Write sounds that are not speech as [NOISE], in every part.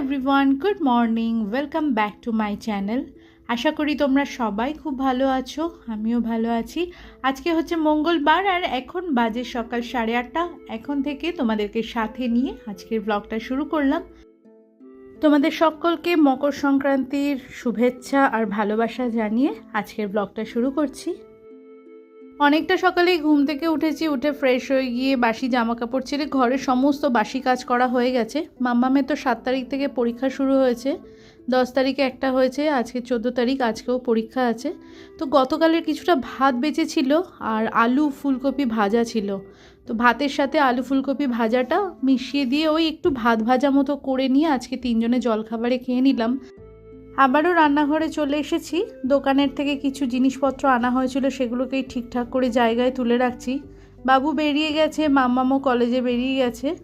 Everyone good morning welcome back to my channel আশা করি তোমরা সবাই খুব ভালো আছো, আমিও ভালো আছি। আজকে হচ্ছে মঙ্গলবার আর এখন বাজে সকাল সাড়ে আটটা। এখন থেকে তোমাদেরকে সাথে নিয়ে আজকের ব্লগটা শুরু করলাম। তোমাদের সকলকে মকর সংক্রান্তির শুভেচ্ছা আর ভালোবাসা জানিয়ে আজকের ব্লগটা শুরু করছি। অনেকটা সকালেই ঘুম থেকে উঠেছি, উঠে ফ্রেশ হয়ে গিয়ে বাসি জামা কাপড় ছেড়ে ঘরের সমস্ত বাসি কাজ করা হয়ে গেছে। মাম্মামের তো সাত তারিখ থেকে পরীক্ষা শুরু হয়েছে, দশ তারিখে একটা হয়েছে, আজকে চোদ্দ তারিখ, আজকেও পরীক্ষা আছে। তো গতকালের কিছুটা ভাত বেঁচে ছিল আর আলু ফুলকপি ভাজা ছিল। তো ভাতের সাথে আলু ফুলকপি ভাজাটা মিশিয়ে দিয়ে ওই একটু ভাত ভাজা মতো করে নিয়ে আজকে তিনজনে জলখাবারে খেয়ে নিলাম। আবারও রান্নাঘরে চলে এসেছি। দোকানের থেকে কিছু জিনিসপত্র আনা হয়েছিল, সেগুলোকেই ঠিকঠাক করে জায়গায় তুলে রাখছি। বাবু বেরিয়ে গেছে মাম্মামও কলেজে বেরিয়ে গেছে।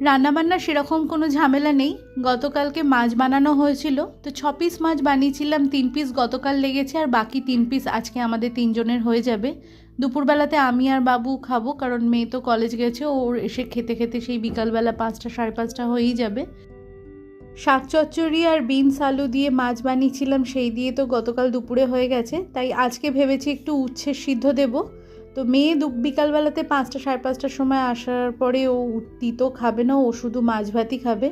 রান্নাবান্না সেরকম কোনো ঝামেলা নেই। গতকালকে মাছ বানানো হয়েছিল, তো ছ পিস মাছ বানিয়েছিলাম, তিন পিস গতকাল লেগেছে, আর বাকি তিন পিস আজকে আমাদের তিনজনের হয়ে যাবে। দুপুরবেলাতে আমি আর বাবু খাব, কারণ মেয়ে তো কলেজ গেছে ওর এসে খেতে খেতে সেই বিকালবেলা পাঁচটা, সাড়ে পাঁচটা হয়েই যাবে। শাক চচ্চড়ি আর বিনস আলু দিয়ে মাছ বানিয়েছিলাম, সেই দিয়ে তো গতকাল দুপুরে হয়ে গেছে। তাই আজকে ভেবেছি একটু উচ্ছে সিদ্ধ দেব। তো মেয়ে দু বিকালবেলাতে পাঁচটা সাড়ে পাঁচটার সময় আসার পরে ও তিতো খাবে না, ও শুধু মাছ ভাতই খাবে।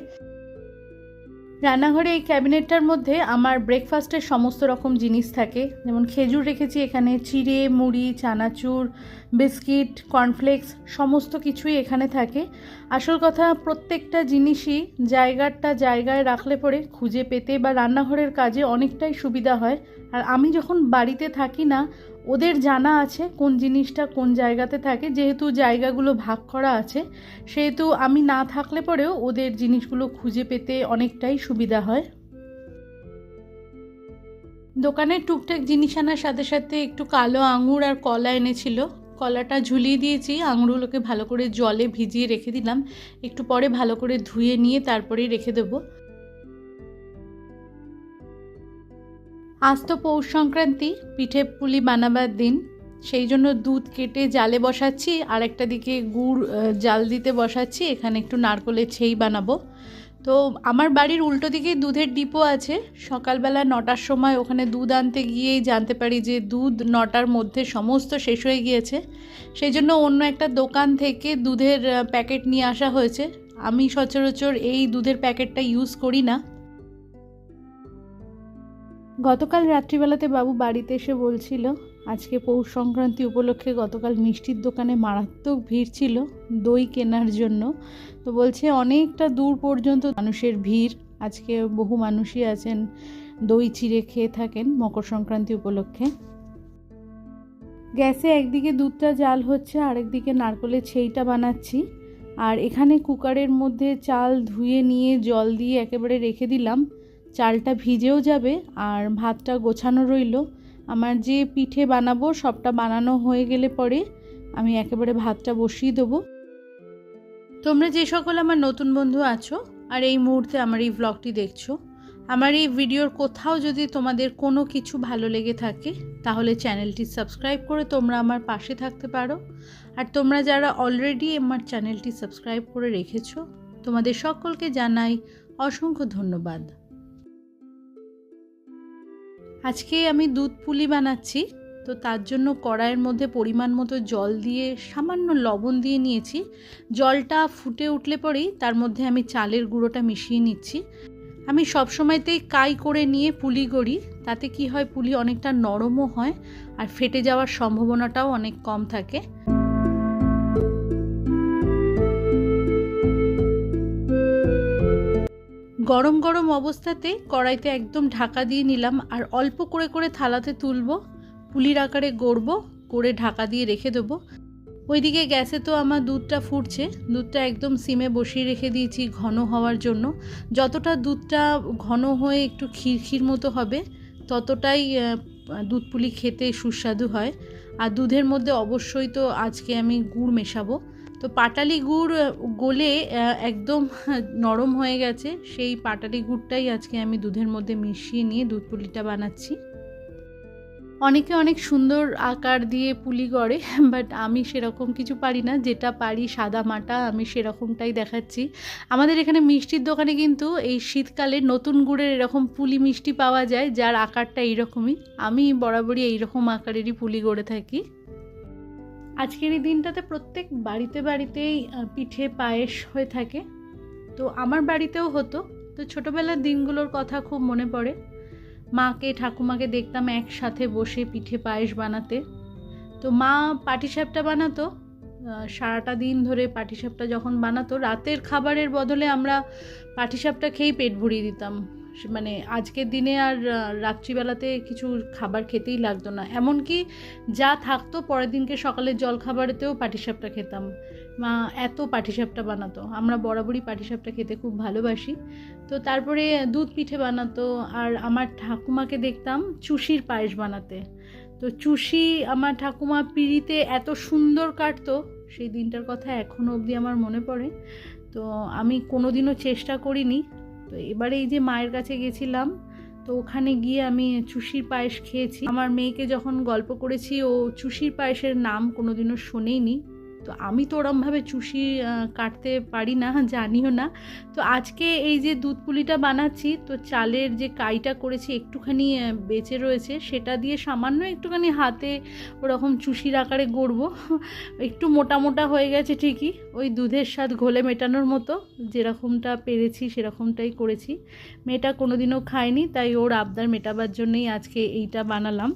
রান্নাঘরে এই ক্যাবিনেটটার মধ্যে আমার ব্রেকফাস্টের সমস্ত রকম জিনিস থাকে। যেমন খেজুর রেখেছি এখানে, চিড়ে, মুড়ি, চানাচুর, বিস্কিট কর্নফ্লেক্স সমস্ত কিছুই এখানে থাকে। আসল কথা, প্রত্যেকটা জিনিসই জায়গাটা জায়গায় রাখলে পরে খুঁজে পেতে বা রান্নাঘরের কাজে অনেকটাই সুবিধা হয়। আর আমি যখন বাড়িতে থাকি না ওদের জানা আছে কোন জিনিসটা কোন জায়গাতে থাকে। যেহেতু জায়গাগুলো ভাগ করা আছে, সেহেতু আমি না থাকলে পরেও ওদের জিনিসগুলো খুঁজে পেতে অনেকটাই সুবিধা হয়। দোকানের টুকটাক জিনিস আনার সাথে সাথে একটু কালো আঙুর আর কলা এনেছিল। কলাটা ঝুলিয়ে দিয়েছি, আঙুরগুলোকে ভালো করে জলে ভিজিয়ে রেখে দিলাম। একটু পরে ভালো করে ধুয়ে নিয়ে তারপরেই রেখে দেবো। আজ তো পৌষ সংক্রান্তি, পিঠে পুলি বানাবার দিন। সেই জন্য দুধ কেটে জালে বসাচ্ছি আর একটা দিকে গুড় জাল দিতে বসাচ্ছি, এখানে একটু নারকলের ছেই বানাবো। তো আমার বাড়ির উল্টো দিকে দুধের ডিপো আছে। সকালবেলা নটার সময় ওখানে দুধ আনতে গিয়েই জানতে পারি যে দুধ নটার মধ্যে সমস্ত শেষ হয়ে গিয়েছে। সেই জন্য অন্য একটা দোকান থেকে দুধের প্যাকেট নিয়ে আসা হয়েছে। আমি সচরাচর এই দুধের প্যাকেটটা ইউজ করি না। গতকাল রাত্রিবেলাতে বাবু বাড়িতে এসে বলছিল, আজকে পৌষ সংক্রান্তি উপলক্ষে গতকাল মিষ্টির দোকানে মারাত্মক ভিড় ছিল দই কেনার জন্য। তো বলছে, অনেকটা দূর পর্যন্ত মানুষের ভিড়, আজকে বহু মানুষই আছেন, দই চিড়ে খেয়ে থাকেন মকর সংক্রান্তি উপলক্ষে। গ্যাসে একদিকে দুধটা জাল হচ্ছে, আরেকদিকে নারকলের ছেইটা বানাচ্ছি। আর এখানে কুকারের মধ্যে চাল ধুয়ে নিয়ে জল দিয়ে একেবারে রেখে দিলাম। চালটা ভিজেও যাবে আর ভাতটা গোছানো রইল। আমার যে পিঠে বানাবো, সবটা বানানো হয়ে গেলে পরে আমি একেবারে ভাতটা বসিয়ে দেবো। তোমরা যে সকল আমার নতুন বন্ধু আছো আর এই মুহূর্তে আমার এই ব্লগটি দেখছ, আমার এই ভিডিওর কোথাও যদি তোমাদের কোনো কিছু ভালো লেগে থাকে, তাহলে চ্যানেলটি সাবস্ক্রাইব করে তোমরা আমার পাশে থাকতে পারো। আর তোমরা যারা অলরেডি আমার চ্যানেলটি সাবস্ক্রাইব করে রেখেছো, তোমাদের সকলকে জানাই অসংখ্য ধন্যবাদ। আজকে আমি দুধ পুলি বানাচ্ছি, তো তার জন্য কড়াইয়ের মধ্যে পরিমাণ মতো জল দিয়ে সামান্য লবণ দিয়ে নিয়েছি। জলটা ফুটে উঠলে পরেই তার মধ্যে আমি চালের গুঁড়োটা মিশিয়ে নিচ্ছি। আমি সবসময়তেই কাই করে নিয়ে পুলি করি তাতে কি হয়, পুলি অনেকটা নরমও হয় আর ফেটে যাওয়ার সম্ভাবনাটাও অনেক কম থাকে। গরম গরম অবস্থাতে কড়াইতে একদম ঢাকা দিয়ে নিলাম আর অল্প করে করে থালাতে তুলব, পুলির আকারে গড়ব, করে ঢাকা দিয়ে রেখে দেবো। ওইদিকে গ্যাসে তো আমার দুধটা ফুটছে, দুধটা একদম সিমে বসিয়ে রেখে দিয়েছি ঘন হওয়ার জন্য। যতটা দুধটা ঘন হয়ে একটু ক্ষীর মতো হবে, ততটাই দুধ পুলি খেতে সুস্বাদু হয়। আর দুধের মধ্যে অবশ্যই তো আজকে আমি গুড় মেশাবো। তো পাটালি গুড় গলে একদম নরম হয়ে গেছে। সেই পাটালি গুড়টাই আজকে আমি দুধের মধ্যে মিশিয়ে নিয়ে দুধ পুলিটা বানাচ্ছি। অনেকে অনেক সুন্দর আকার দিয়ে পুলি করে, বাট আমি সেরকম কিছু পারি না। যেটা পারি, সাদা মাটা, আমি সেরকমটাই দেখাচ্ছি। আমাদের এখানে মিষ্টির দোকানে কিন্তু এই শীতকালে নতুন গুড়ের এরকম পুলি মিষ্টি পাওয়া যায়, যার আকারটা এইরকমই। আমি বরাবরই এইরকম আকারেরই পুলি গড়ে থাকি। আজকের এই দিনটাতে প্রত্যেক বাড়িতে বাড়িতেই পিঠে পায়েস হয়ে থাকে। তো আমার বাড়িতেও হতো। তো ছোটোবেলার দিনগুলোর কথা খুব মনে পড়ে। মাকে, ঠাকুমাকে দেখতাম একসাথে বসে পিঠে পায়েস বানাতে। তো মা পাটিসাপটা বানাতো। সারাটা দিন ধরে পাটিসাপটা যখন বানাতো, রাতের খাবারের বদলে আমরা পাটিসাপটা খেয়েই পেট ভরিয়ে দিতাম। মানে আজকের দিনে আর রাত্রিবেলাতে কিছু খাবার খেতেই লাগতো না। এমনকি যা থাকতো পরের দিনকে সকালের জল খাবারেতেও পাটিসাপটা খেতাম। মা এত পাটিসাপটা বানাতো। আমরা বরাবরই পাটিসাপটা খেতে খুব ভালোবাসি। তো তারপরে দুধ পিঠে বানাতো আর আমার ঠাকুমাকে দেখতাম চুষির পায়েস বানাতে। তো চুষি আমার ঠাকুমা পিড়িতে এত সুন্দর কাটতো, সেই দিনটার কথা এখনও অবধি আমার মনে পড়ে। তো আমি কোনোদিনও চেষ্টা করিনি। তো এবারে এই যে মায়ের কাছে গেছিলাম, তো ওখানে গিয়ে আমি চুষির পায়েস খেয়েছি। আমার মেয়েকে যখন গল্প করেছি, ও চুষির পায়েসের নাম কোনোদিনও শোনেইনি। তো আমি তো ওরমভাবে চুষি কাটতে পারি না, জানিও না। তো আজকে এই যে দুধ পুলিটা বানাচ্ছি, তো চালের যে কাইটা করেছি একটুখানি বেঁচে রয়েছে, সেটা দিয়ে সামান্য একটুখানি হাতে ওরকম চুষির আকারে গড়বো। [LAUGHS] একটু মোটা মোটা হয়ে গেছে ঠিকই, ওই দুধের স্বাদ ঘোলে মেটানোর মতো, যেরকমটা পেরেছি সেরকমটাই করেছি। মেয়েটা কোনোদিনও খায়নি, তাই ওর আবদার মেটাবার জন্যই আজকে এইটা বানালাম।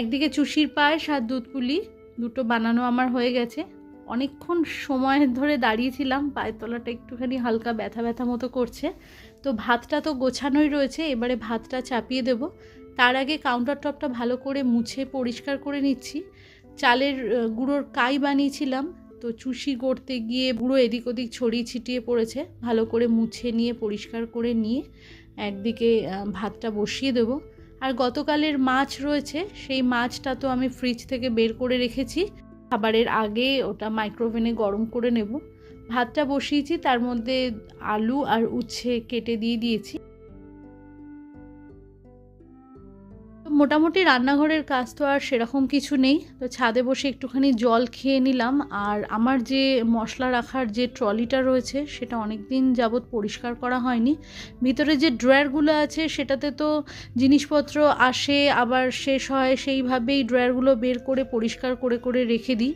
একদিকে চুষির পায়েস আর দুধ পুলি, দুটো বানানো আমার হয়ে গেছে। অনেকক্ষণ সময় ধরে দাঁড়িয়েছিলাম, পায়ের তলাটা একটুখানি হালকা ব্যথা ব্যথা মতো করছে। তো ভাতটা তো গোছানোই রয়েছে, এবারে ভাতটা চাপিয়ে দেব। তার আগে কাউন্টার টপটা ভালো করে মুছে পরিষ্কার করে নিচ্ছি। চালের গুঁড়োর কাই বানিয়েছিলাম, তো চুষি গড়তে গিয়ে গুঁড়ো এদিক ওদিক ছড়িয়ে ছিটিয়ে পড়েছে। ভালো করে মুছে নিয়ে পরিষ্কার করে নিয়ে একদিকে ভাতটা বসিয়ে দেবো। আর গতকালের মাছ রয়েছে, সেই মাছটা তো আমি ফ্রিজ থেকে বের করে রেখেছি। খাবারের আগে ওটা মাইক্রোওভেনে গরম করে নেব। ভাতটা বসিয়েছি, তার মধ্যে আলু আর উচ্ছে কেটে দিয়ে দিয়েছি। মোটামুটি রান্নাঘরের কাজ তো আর সেরকম কিছু নেই। তো ছাদে বসে একটুখানি জল খেয়ে নিলাম। আর আমার যে মশলা রাখার যে ট্রলিটা রয়েছে, সেটা অনেক দিন যাবৎ পরিষ্কার করা হয়নি। ভিতরে যে ড্রয়ারগুলো আছে, সেটাতে তো জিনিসপত্র আসে, আবার শেষ হয়, সেইভাবেই ড্রয়ারগুলো বের করে পরিষ্কার করে করে রেখে দিই।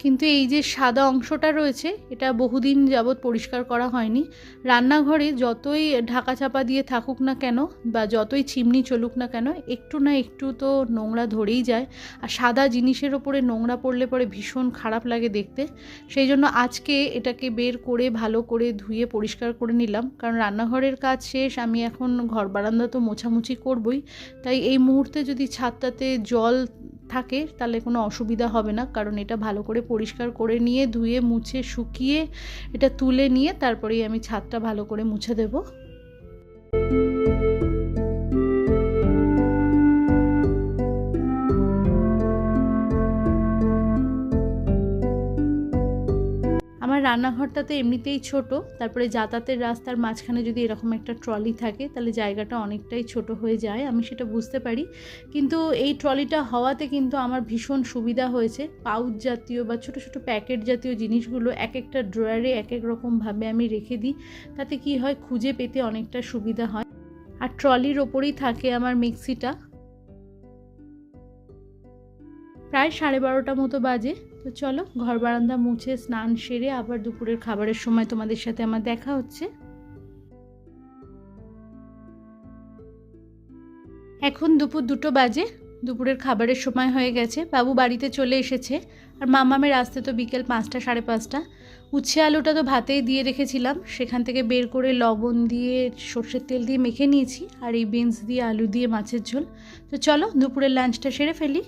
কিন্তু এই যে সাদা অংশটা রয়েছে, এটা বহুদিন যাবৎ পরিষ্কার করা হয়নি। রান্নাঘরে যতই ঢাকা চাপা দিয়ে থাকুক না কেন বা যতই চিমনি চলুক না কেন, একটু না একটু তো নোংরা ধরেই যায়। আর সাদা জিনিসের ওপরে নোংরা পড়লে পরে ভীষণ খারাপ লাগে দেখতে। সেই জন্য আজকে এটাকে বের করে ভালো করে ধুয়ে পরিষ্কার করে নিলাম। কারণ রান্নাঘরের কাজ শেষ, আমি এখন ঘর বারান্দা তো মোছামুছি করবই। তাই এই মুহূর্তে যদি ছাদটাতে জল থাকে, তাহলে কোনো অসুবিধা হবে না। কারণ এটা ভালো করে পরিষ্কার করে নিয়ে, ধুয়ে, মুছে, শুকিয়ে এটা তুলে নিয়ে তারপরেই আমি ছাদটা ভালো করে মুছে দেবো। রান্নাঘরটা তো এমনিতেই ছোট, তারপরে যাতায়াতের রাস্তার মাঝখানে যদি এরকম একটা ট্রলি থাকে, তাহলে জায়গাটা অনেকটাই ছোট হয়ে যায়, আমি সেটা বুঝতে পারি। কিন্তু এই ট্রলিটা হওয়াতে কিন্তু আমার ভীষণ সুবিধা হয়েছে। পাউচ জাতীয় বা ছোট ছোট প্যাকেট জাতীয় জিনিসগুলো এক একটা ড্রয়ারে এক এক রকমভাবে আমি রেখে দিই, তাতে কি হয় খুঁজে পেতে অনেকটা সুবিধা হয়। আর ট্রলির ওপরেই থাকে আমার মিক্সিটা। প্রায় সাড়ে বারোটা মতো বাজে। তো চলো, ঘর বারান্দা মুছে স্নান সেরে আবার দুপুরের খাবারের সময় তোমাদের সাথে আমার দেখা হচ্ছে। এখন দুপুর দুটো বাজে, দুপুরের খাবারের সময় হয়ে গেছে, বাবু বাড়িতে চলে এসেছে, আর মামামের আসতে তো বিকেল পাঁচটা, সাড়ে পাঁচটা। উচ্ছে আলুটা তো ভাতেই দিয়ে রেখেছিলাম, সেখান থেকে বের করে লবণ দিয়ে সর্ষের তেল দিয়ে মেখে নিয়েছি, আর এই বিনস দিয়ে আলু দিয়ে মাছের ঝোল। তো চলো, দুপুরের লাঞ্চটা সেরে ফেলি।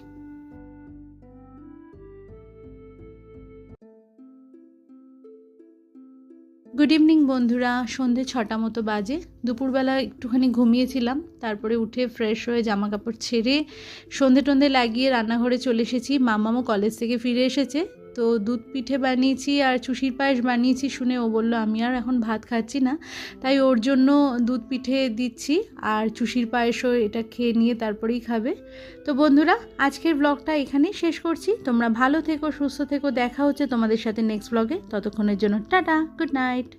গুড ইভিনিং বন্ধুরা। সন্ধে ছটা মতো বাজে। দুপুরবেলা একটুখানি ঘুমিয়েছিলাম, তারপরে উঠে ফ্রেশ হয়ে জামা কাপড় ছেড়ে সন্ধে টন্ধে লাগিয়ে রান্নাঘরে চলে এসেছি। মামামও কলেজ থেকে ফিরে এসেছে। তো দুধ পিঠে বানিয়েছি আর চুষির পায়েস বানিয়েছি শুনে ও বলল, আমি আর এখন ভাত খাচ্ছি না। তাই ওর জন্য দুধ পিঠে দিচ্ছি আর চুষির পায়েসও এটা খেয়ে নিয়ে তারপরেই খাবে। তো বন্ধুরা, আজকের ব্লগটা এখানেই শেষ করছি। তোমরা ভালো থেকো, সুস্থ থেকো, দেখা হচ্ছে তোমাদের সাথে নেক্সট ব্লগে ততক্ষণের জন্য টাটা গুড নাইট